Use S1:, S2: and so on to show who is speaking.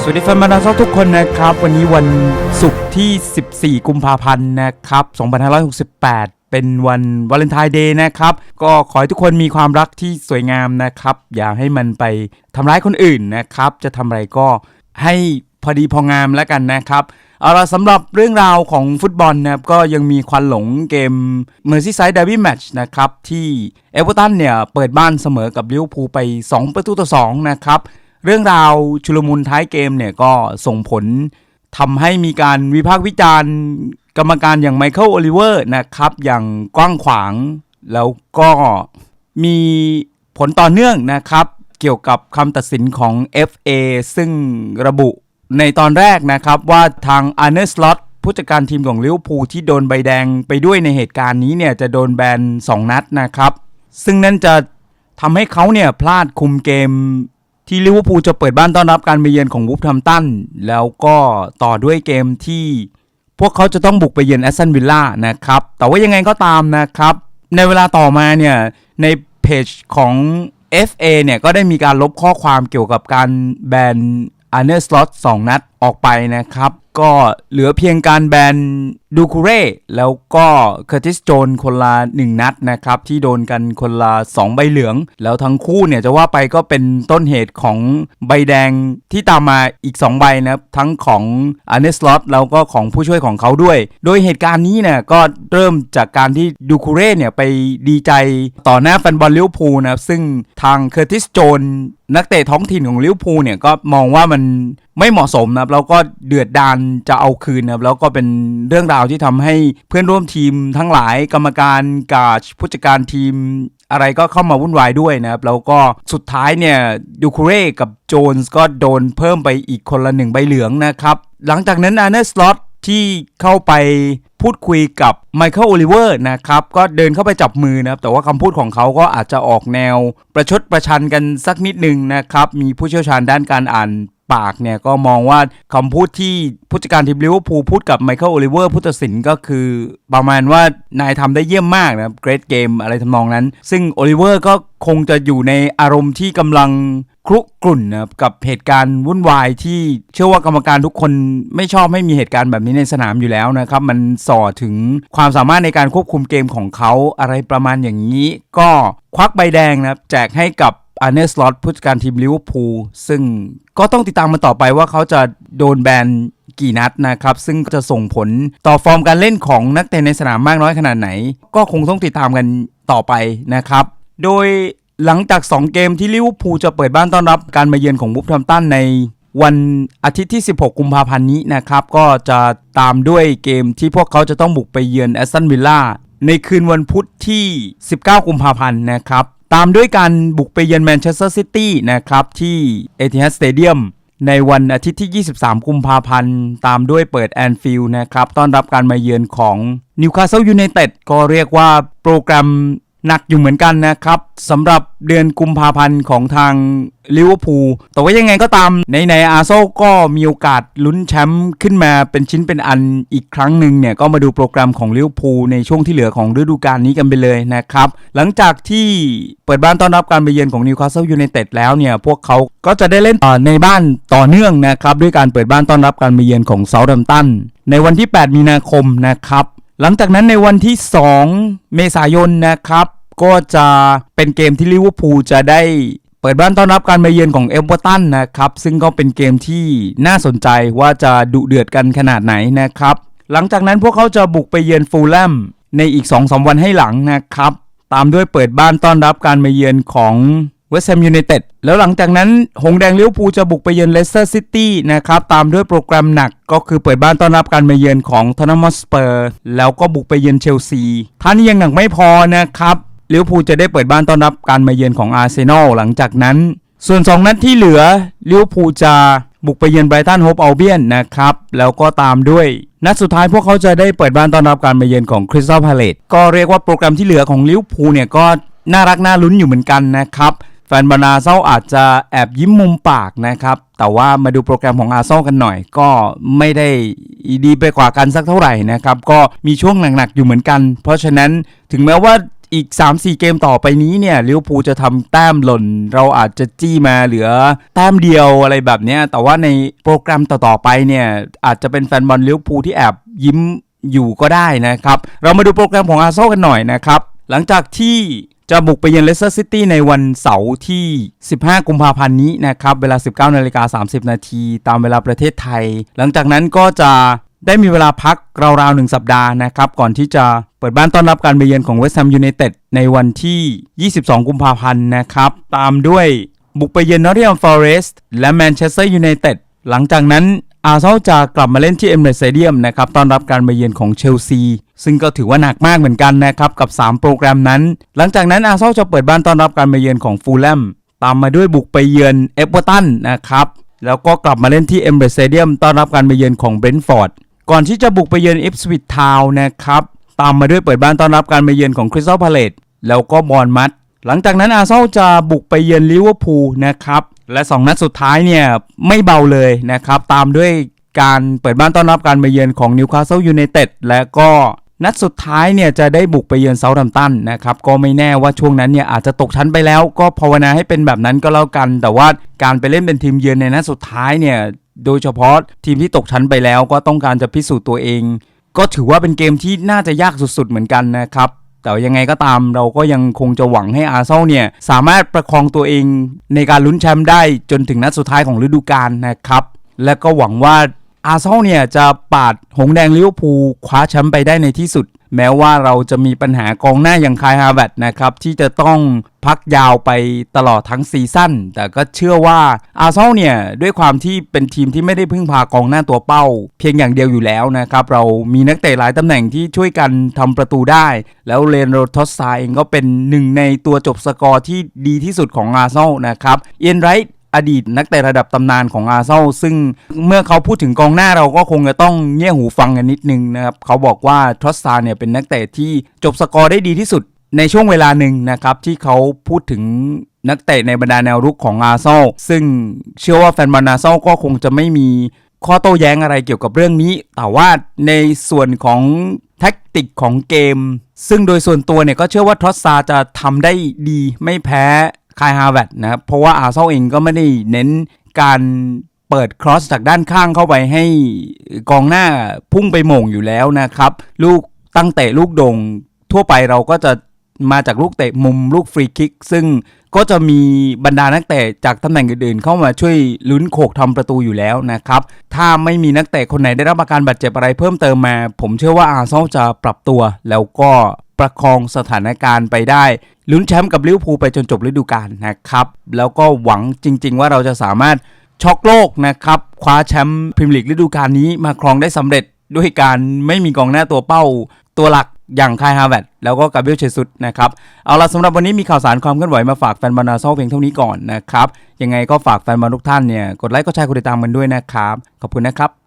S1: สวัสดีแฟนบอลนาซอกทุกคนนะครับ วันนี้วันศุกร์ที่ 14 กุมภาพันธ์นะครับ 2568 เป็นวันวาเลนไทน์เดย์นะครับ ก็ขอให้ทุกคนมีความรักที่สวยงามนะครับ อย่าให้มันไปทำร้ายคนอื่นนะครับ จะทำอะไรก็ให้พอดีพองามแล้วกันนะครับ เอาละสำหรับเรื่องราวของฟุตบอลนะครับก็ยังมีควันหลงเกม Merseyside Derby Match นะครับ ที่เอเวอร์ตันเนี่ย เปิดบ้านเสมอกับลิเวอร์พูลไป 2 ประตูต่อ 2 นะครับ เรื่องราวชุลมุนท้ายเกมเนี่ย ก็ส่งผลทำให้มีการวิพากษ์วิจารณ์ กรรมการอย่างไมเคิลโอลิเวอร์นะครับ อย่างกว้างขวาง แล้วก็มีผลต่อเนื่องนะครับ เกี่ยวกับคำตัดสินของ FA ซึ่งระบุ ในตอนแรกนะครับว่าทางอาร์เนสลอตผู้จัดการทีมของลิเวอร์พูลที่โดนใบแดงไปด้วยในเหตุการณ์นี้เนี่ยจะโดนแบน 2 นัดนะครับ ซึ่งนั่นจะทำให้เขาเนี่ยพลาดคุมเกมที่ลิเวอร์พูลจะเปิดบ้านต้อนรับการไปเยือนของวูฟทัมตันแล้วก็ต่อด้วยเกมที่พวกเขาจะต้องบุกไปเยือนแอสตันวิลล่านะครับ แต่ว่ายังไงก็ตามนะครับ ในเวลาต่อมาเนี่ยในเพจของ FA เนี่ยก็ได้มีการลบข้อความเกี่ยวกับการแบน อาร์เนอร์สล็อต2นัดออกไปนะครับ ก็เหลือเพียงการแบนดูคูเร่แล้วก็เคอร์ติสโจนคนละ 1 นัดนะครับ ที่โดนกันคนละ 2 ใบเหลือง แล้วทั้งคู่เนี่ยจะว่าไปก็เป็นต้นเหตุของใบแดงที่ตามมาอีก 2 ใบนะครับทั้งของอาร์เนสลอตแล้วก็ของผู้ช่วยของเขาด้วย โดยเหตุการณ์นี้เนี่ยก็เริ่มจากการที่ดูคูเร่เนี่ยไปดีใจต่อหน้าแฟนบอลลิเวอร์พูลนะครับซึ่งทางเคอร์ติสโจนนักเตะท้องถิ่นของลิเวอร์พูลเนี่ยก็มองว่ามันไม่เหมาะสมนะครับแล้วก็เดือดดานจะเอาคืนนะครับแล้วก็เป็นเรื่องราวที่ทำให้เพื่อนร่วมทีมทั้งหลายกรรมการกาชผู้จัดการทีมอะไรก็เข้ามาวุ่นวายด้วยนะครับ แล้วก็สุดท้ายเนี่ยดูคูเร่กับโจนส์ก็โดนเพิ่มไปอีกคนละหนึ่งใบเหลืองนะครับ หลังจากนั้นอาร์เนสลอตที่เข้าไป พูดคุยกับไมเคิลโอลิเวอร์นะครับ ก็เดินเข้าไปจับมือนะครับ แต่ว่าคำพูดของเขาก็อาจจะออกแนวประชดประชันกันสักนิดหนึ่งนะครับ มีผู้เชี่ยวชาญด้านการอ่านปากเนี่ยก็มองว่าคำพูดที่ผู้จัดการทีมลิเวอร์พูลพูดกับไมเคิลโอลิเวอร์ผู้ตัดสินก็คือประมาณว่านายทำได้เยี่ยมมากนะครับเกรดเกมอะไรทำนองนั้น ซึ่งโอลิเวอร์ก็คงจะอยู่ในอารมณ์ที่กำลัง ครุกรุ่นนะครับกับเหตุการณ์วุ่นวายที่เชื่อว่ากรรมการทุกคนไม่ชอบให้มีเหตุการณ์แบบนี้ในสนามอยู่แล้วนะครับ มันส่อถึงความสามารถในการควบคุมเกมของเขาอะไรประมาณอย่างนี้ ก็ควักใบแดงนะครับแจกให้กับอเนสลอตผู้จัดการทีมลิเวอร์พูลซึ่งก็ต้องติดตามมันต่อไปว่าเขาจะโดนแบนกี่นัดนะครับ ซึ่งจะส่งผลต่อฟอร์มการเล่นของนักเตะในสนามมากน้อยขนาดไหน ก็คงต้องติดตามกันต่อไปนะครับ โดย หลังจาก 2 เกมที่ลิเวอร์พูลจะเปิดบ้านต้อนรับการมาเยือนของวูฟแฮมตันในวันอาทิตย์ที่ 16 กุมภาพันธ์นี้นะครับ ก็จะตามด้วยเกมที่พวกเขาจะต้องบุกไปเยือนแอสตันวิลล่าในคืนวันพุธที่ 19 กุมภาพันธ์นะครับ ตามด้วยการบุกไปเยือนแมนเชสเตอร์ซิตี้นะครับที่เอทิฮัดสเตเดียมในวันอาทิตย์ที่ 23 กุมภาพันธ์ ตามด้วยเปิดแอนฟิลด์นะครับ ต้อนรับการมาเยือนของนิวคาสเซิลยูไนเต็ดก็เรียกว่าโปรแกรม หนักอยู่เหมือนกันนะครับสำหรับเดือนกุมภาพันธ์ของทางลิเวอร์พูลแต่ว่ายังไงก็ตามในในอาร์โซก็มีโอกาสลุ้นแชมป์ขึ้นมาเป็นชิ้นเป็นอันอีกครั้งหนึ่งเนี่ย ก็มาดูโปรแกรมของลิเวอร์พูลในช่วงที่เหลือของฤดูกาลนี้กันไปเลยนะครับ หลังจากที่เปิดบ้านต้อนรับการไปเยือนของนิวคาสเซิลยูไนเต็ดแล้วเนี่ย พวกเขาก็จะได้เล่นในบ้านต่อเนื่องนะครับ ด้วยการเปิดบ้านต้อนรับการไปเยือนของเซาท์แฮมป์ตันในวันที่ 8 มีนาคมนะครับ หลังจากนั้นในวันที่ 2 เมษายนนะครับ ก็จะเป็นเกมที่ลิเวอร์พูลจะได้เปิดบ้านต้อนรับการมาเยือนของเอเวอร์ตันนะครับ ซึ่งก็เป็นเกมที่น่าสนใจว่าจะดุเดือดกันขนาดไหนนะครับ หลังจากนั้นพวกเขาจะบุกไปเยือนฟูลแลมในอีก2-3วันให้หลังนะครับ ตามด้วยเปิดบ้านต้อนรับการมาเยือนของ วสต์แฮมยูไนเต็ดแล้วหลังจากนั้น หงแดงเลิเวอร์พูจะบุกไปเยือนเลสเตอร์ซิตี้นะครับ ตามด้วยโปรแกรมหนักก็คือเปิดบ้านต้อนรับการมาเยือนของทอนนัมสเปอร์แล้วก็บุกไปเยือนเชลซีท่านี้ยังหนักไม่พอนะครับเลิเวอร์พูจะได้เปิดบ้านต้อนรับการมาเยือนของอาร์เซนอลหลังจากนั้น ส่วน 2 นัดที่เหลือเลิเวอร์พูจะบุกไปเยือนไบรตันโฮปอัลเบียนนะครับแล้วก็ตามด้วยนัดสุดท้ายพวกเขาจะได้เปิดบ้านต้อนรับการมาเยือนของคริสตัลพาเลตก็เรียกว่าโปรแกรมที่เหลือของลิเวอร์พูลเนี่ยก็น่ารักน่าลุ้นอยู่เหมือนกันนะครับ แฟนบรรดาเซาอาจจะแอบยิ้มมุมปากนะครับ แต่ว่ามาดูโปรแกรมของอาเซนอลกันหน่อย ก็ไม่ได้ดีไปกว่ากันสักเท่าไหร่นะครับ ก็มีช่วงหนักๆอยู่เหมือนกัน เพราะฉะนั้นถึงแม้ว่าอีก 3-4 เกมต่อไปนี้เนี่ยลิเวอร์พูลจะทำแต้มหล่น เราอาจจะจี้มาเหลือแต้มเดียวอะไรแบบนี้แต่ว่าในโปรแกรมต่อๆไปเนี่ยอาจจะเป็นแฟนบอลลิเวอร์พูลที่แอบยิ้มอยู่ก็ได้นะครับ เรามาดูโปรแกรมของอาร์เซนอลกันหน่อยนะครับ หลังจากที่ จะบุกไปเยือนเลสเตอร์ซิตี้ในวันเสาร์ที่ 15 กุมภาพันธ์นี้นะครับ เวลา 19นาฬิกา30 นาทีตามเวลาประเทศไทย หลังจากนั้นก็จะได้มีเวลาพักราวๆหนึ่งสัปดาห์นะครับ ก่อนที่จะเปิดบ้านต้อนรับการไปเยือนของเวสต์แฮมยูไนเต็ดในวันที่ 22 กุมภาพันธ์นะครับ ตามด้วยบุกไปเยือนนอตติงแฮมฟอเรสต์และแมนเชสเตอร์ยูไนเต็ดหลังจากนั้นอาร์เซนอลจะกลับมาเล่นที่เอมเรสเซเดียมนะครับต้อนรับการไปเยือนของเชลซี ซึ่งก็ถือว่าหนักมากเหมือนกันนะครับกับ 3 โปรแกรมนั้น หลังจากนั้นอาร์เซนอลจะเปิดบ้านต้อนรับการไปเยือนของฟูลแลมตามมาด้วยบุกไปเยือนเอเวอร์ตันนะครับแล้วก็กลับมาเล่นที่เอมเบรสเซเดียมต้อนรับการไปเยือนของเบรนท์ฟอร์ดก่อนที่จะบุกไปเยือนอิฟสวิตทาวนะครับตามมาด้วยเปิดบ้านต้อนรับการไปเยือนของคริสตัลพาเลตแล้วก็บอร์นมัดหลังจากนั้นอาร์เซนอลจะบุกไปเยือนลิเวอร์พูลนะครับและ 2 นัดสุดท้ายเนี่ยไม่เบาเลยนะครับตามด้วยการเปิดบ้านต้อนรับการไปเยือนของนิวคาสเซิลยูไนเต็ดและก็ นัดสุดท้ายเนี่ยจะได้บุกไปเยือนเซาท์แฮมตันนะครับก็ไม่แน่ว่าช่วงนั้นเนี่ยอาจจะตกชั้นไปแล้ว ก็ภาวนาให้เป็นแบบนั้นก็แล้วกัน แต่ว่าการไปเล่นเป็นทีมเยือนในนัดสุดท้ายเนี่ยโดยเฉพาะทีมที่ตกชั้นไปแล้วก็ต้องการจะพิสูจน์ตัวเอง ก็ถือว่าเป็นเกมที่น่าจะยากสุดๆเหมือนกันนะครับแต่ยังไงก็ตามเราก็ยังคงจะหวังให้อาร์เซนอลเนี่ยสามารถประคองตัวเองในการลุ้นแชมป์ได้จนถึงนัดสุดท้ายของฤดูกาลนะครับและก็หวังว่า อาร์เซนอลเนี่ยจะปาดหงแดงลิเวอร์พูลคว้าแชมป์ไปได้ในที่สุด แม้ว่าเราจะมีปัญหากองหน้าอย่างคายฮาร์แวร์ดนะครับ ที่จะต้องพักยาวไปตลอดทั้งซีซั่นแต่ก็เชื่อว่าอาร์เซนอลเนี่ยด้วยความที่เป็นทีมที่ไม่ได้พึ่งพากองหน้าตัวเป้า เพียงอย่างเดียวอยู่แล้วนะครับเรามีนักเตะหลายตำแหน่งที่ช่วยกันทำประตูได้ แล้วเลนโรทอสซาเองก็เป็นหนึ่งในตัวจบสกอร์ที่ดีที่สุดของอาร์เซนอลนะครับเอียนไรท์ อดีตนักเตะระดับตำนานของอาร์เซนอลซึ่งเมื่อเขาพูดถึงกองหน้าเราก็คงจะต้องเงี่ยหูฟังกันนิดนึงนะครับเขาบอกว่าทรอสซาเนี่ยเป็นนักเตะที่จบสกอร์ได้ดีที่สุดในช่วงเวลาหนึ่งนะครับที่เขาพูดถึงนักเตะในบรรดาแนวรุกของอาร์เซนอลซึ่งเชื่อว่าแฟนบอลอาร์เซนอลก็คงจะไม่มีข้อโต้แย้งอะไรเกี่ยวกับเรื่องนี้ แต่ว่าในส่วนของแท็กติกของเกม ซึ่งโดยส่วนตัวเนี่ยก็เชื่อว่าทรอสซาจะทำได้ดีไม่แพ้ คายฮาร์วร์ดนะครับ เพราะว่าอาร์เซนอลเองก็ไม่ได้เน้นการเปิดครอสจากด้านข้างเข้าไปให้กองหน้าพุ่งไปโหม่งอยู่แล้วนะครับ ลูกตั้งเตะลูกโด่งทั่วไปเราก็จะมาจากลูกเตะมุมลูกฟรีคิก ซึ่งก็จะมีบรรดานักเตะจากตำแหน่งอื่นๆ เข้ามาช่วยลุ้นโขกทำประตูอยู่แล้วนะครับ ถ้าไม่มีนักเตะคนไหนได้รับอาการบาดเจ็บอะไรเพิ่มเติมมา ผมเชื่อว่าอาร์เซนอลจะปรับตัว แล้วก็ ประคองสถานการณ์ไปได้ลุ้นแชมป์กับลิเวอร์พูลไปจนจบฤดูกาลนะครับ แล้วก็หวังจริง ๆ ว่าเราจะสามารถช็อกโลกนะครับ คว้าแชมป์พรีเมียร์ลีกฤดูกาลนี้มาครองได้สำเร็จด้วยการไม่มีกองหน้าตัวเป้าตัวหลักอย่างคายฮาร์แวร์ดแล้วก็กาเบรียลเชซุดนะครับ เอาละสำหรับวันนี้มีข่าวสารความเคลื่อนไหวมาฝากแฟนบอลอาซอลเพียงเท่านี้ก่อนนะครับ ยังไงก็ฝากแฟนบอลทุกท่านเนี่ยกดไลค์กดแชร์กดติดตามกันด้วยนะครับ ขอบคุณนะครับ